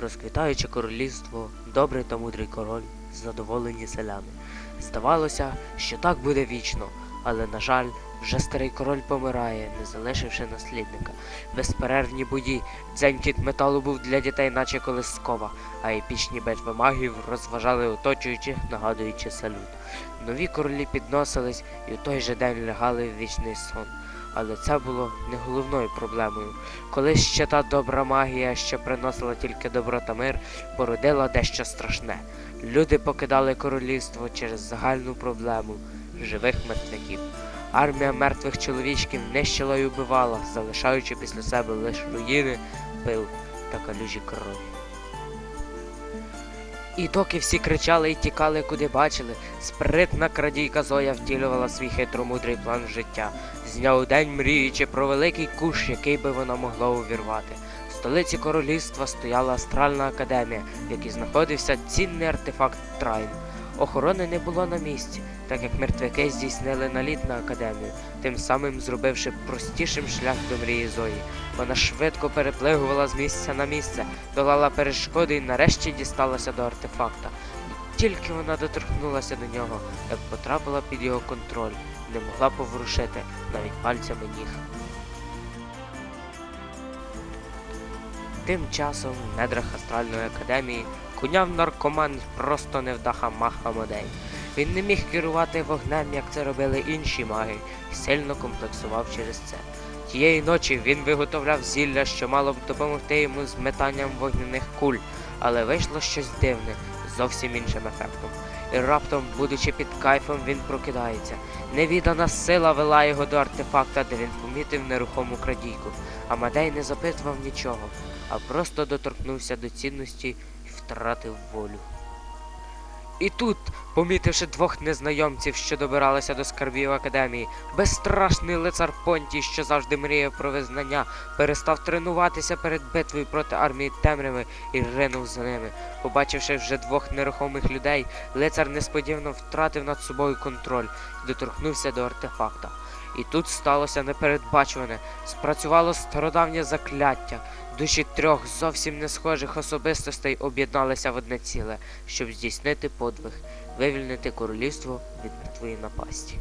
Розквітаюче королівство, добрий та мудрий король, задоволені селяни. Здавалося, що так буде вічно, але, на жаль, вже старий король помирає, не залишивши наслідника. Безперервні бої, дзенькіт металу був для дітей, наче колискова, а епічні битви магів розважали оточуючих, нагадуючи салют. Нові королі підносились і у той же день лягали в вічний сон. Але це було не головною проблемою. Колись ще та добра магія, що приносила тільки добро та мир, породила дещо страшне. Люди покидали королівство через загальну проблему живих мертвяків. Армія мертвих чоловічків нищила і убивала, залишаючи після себе лише руїни, пил та калюжі крові. І доки всі кричали і тікали, куди бачили, спритна крадійка Зоя втілювала свій хитромудрий план життя, зняв день мріючи про великий куш, який би вона могла увірвати. В столиці королівства стояла астральна академія, в якій знаходився цінний артефакт Трайн. Охорони не було на місці, так як мертвяки здійснили наліт на академію, тим самим зробивши простішим шлях до мрії Зої. Вона швидко переплигувала з місця на місце, долала перешкоди і нарешті дісталася до артефакта. Тільки вона доторкнулася до нього, як потрапила під його контроль, не могла поворушити навіть пальцями ніг. Тим часом в недрах астральної академії куняв наркоман просто невдаха мах Амадей. Він не міг керувати вогнем, як це робили інші маги, і сильно комплексував через це. Тієї ночі він виготовляв зілля, що мало б допомогти йому з метанням вогняних куль, але вийшло щось дивне, з зовсім іншим ефектом. І раптом, будучи під кайфом, він прокидається. Невідана сила вела його до артефакта, де він помітив нерухому крадійку. Амадей не запитував нічого, а просто доторкнувся до цінності і втратив волю. І тут, помітивши двох незнайомців, що добиралися до скарбів академії, безстрашний лицар Понтій, що завжди мріяв про визнання, перестав тренуватися перед битвою проти армії темряви і ринув за ними. Побачивши вже двох нерухомих людей, лицар несподівано втратив над собою контроль і доторкнувся до артефакта. І тут сталося непередбачуване, спрацювало стародавнє закляття. Душі трьох зовсім не схожих особистостей об'єдналися в одне ціле, щоб здійснити подвиг, вивільнити королівство від мертвої напасті.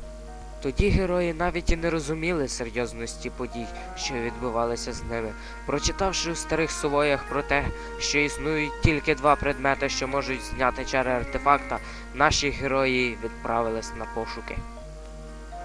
Тоді герої навіть і не розуміли серйозності подій, що відбувалися з ними. Прочитавши у старих сувоях про те, що існують тільки два предмети, що можуть зняти чари артефакта, наші герої відправились на пошуки.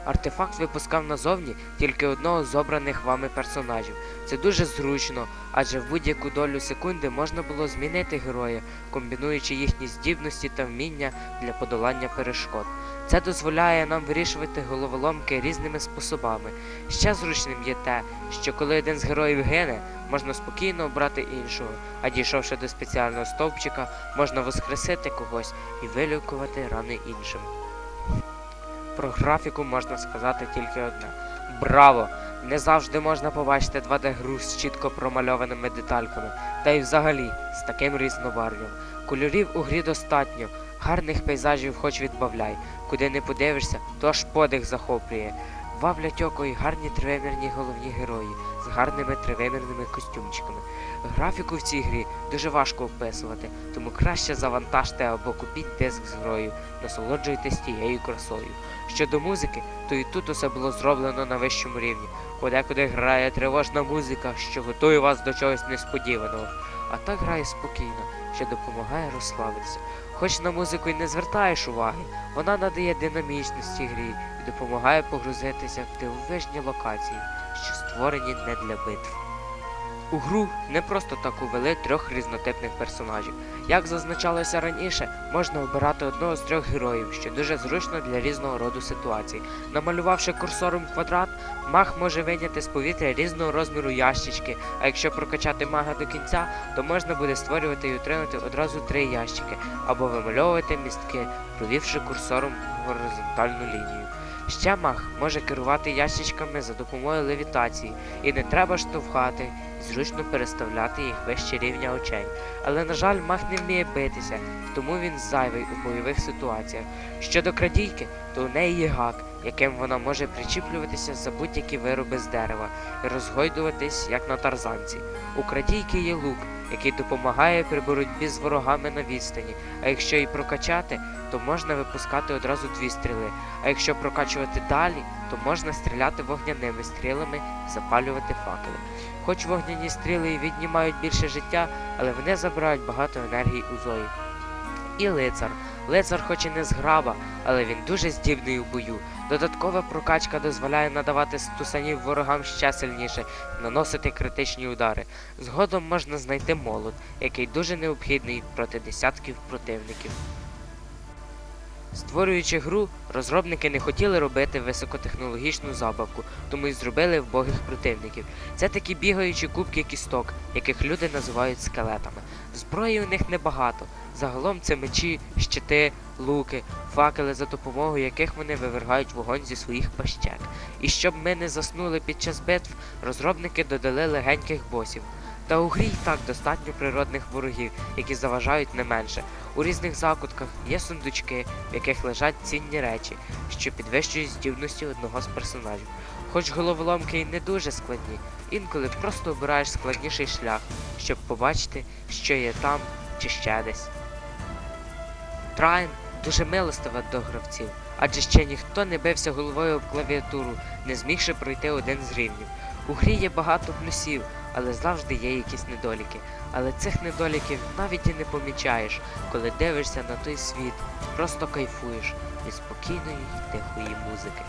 Артефакт випускав назовні тільки одного з обраних вами персонажів. Це дуже зручно, адже в будь-яку долю секунди можна було змінити героя, комбінуючи їхні здібності та вміння для подолання перешкод. Це дозволяє нам вирішувати головоломки різними способами. Ще зручним є те, що коли один з героїв гине, можна спокійно обрати іншого, а дійшовши до спеціального стовпчика, можна воскресити когось і вилікувати рани іншим. Про графіку можна сказати тільки одне. Браво! Не завжди можна побачити 2D-гру з чітко промальованими детальками, та й взагалі з таким різнобарв'ям. Кольорів у грі достатньо, гарних пейзажів хоч відбавляй. Куди не подивишся, то аж подих захоплює. Вавлять око й гарні тривимірні головні герої з гарними тривимірними костюмчиками. Графіку в цій грі дуже важко описувати, тому краще завантажте або купіть диск з грою, насолоджуйтесь тією красою. Щодо музики, то і тут усе було зроблено на вищому рівні. Подекуди грає тривожна музика, що готує вас до чогось несподіваного, а так грає спокійно, що допомагає розслабитися. Хоч на музику й не звертаєш уваги, вона надає динамічності грі і допомагає погрузитися в дивовижні локації, що створені не для битв. У гру не просто так увели трьох різнотипних персонажів. Як зазначалося раніше, можна обирати одного з трьох героїв, що дуже зручно для різного роду ситуацій. Намалювавши курсором квадрат, маг може вийняти з повітря різного розміру ящички, а якщо прокачати мага до кінця, то можна буде створювати і отримати одразу три ящики, або вимальовувати містки, провівши курсором горизонтальну лінію. Ще маг може керувати ящичками за допомогою левітації, і не треба штовхати, зручно переставляти їх вище рівня очей. Але, на жаль, маг не вміє битися, тому він зайвий у бойових ситуаціях. Щодо крадійки, то у неї є гак, яким вона може причіплюватися за будь-які вироби з дерева і розгойдуватись, як на тарзанці. У крадійки є лук, який допомагає при боротьбі з ворогами на відстані. А якщо і прокачати, то можна випускати одразу дві стріли. А якщо прокачувати далі, то можна стріляти вогняними стрілами запалювати факели. Хоч вогняні стріли і віднімають більше життя, але вони забирають багато енергії у Зої. І лицар. Лицар хоч і не зграба, але він дуже здібний у бою. Додаткова прокачка дозволяє надавати стусанів ворогам ще сильніше, наносити критичні удари. Згодом можна знайти молот, який дуже необхідний проти десятків противників. Створюючи гру, розробники не хотіли робити високотехнологічну забавку, тому й зробили вбогих противників. Це такі бігаючі кубки кісток, яких люди називають скелетами. Зброї у них небагато. Загалом це мечі, щити, луки, факели, за допомогою яких вони вивергають вогонь зі своїх пащек. І щоб ми не заснули під час битв, розробники додали легеньких босів. Та у грі й так достатньо природних ворогів, які заважають не менше. У різних закутках є сундучки, в яких лежать цінні речі, що підвищують здібності одного з персонажів. Хоч головоломки й не дуже складні, інколи просто обираєш складніший шлях, щоб побачити, що є там чи ще десь. Трайн дуже милостива до гравців, адже ще ніхто не бився головою об клавіатуру, не змігши пройти один з рівнів. У грі є багато плюсів, але завжди є якісь недоліки. Але цих недоліків навіть і не помічаєш, коли дивишся на той світ, просто кайфуєш від спокійної тихої музики.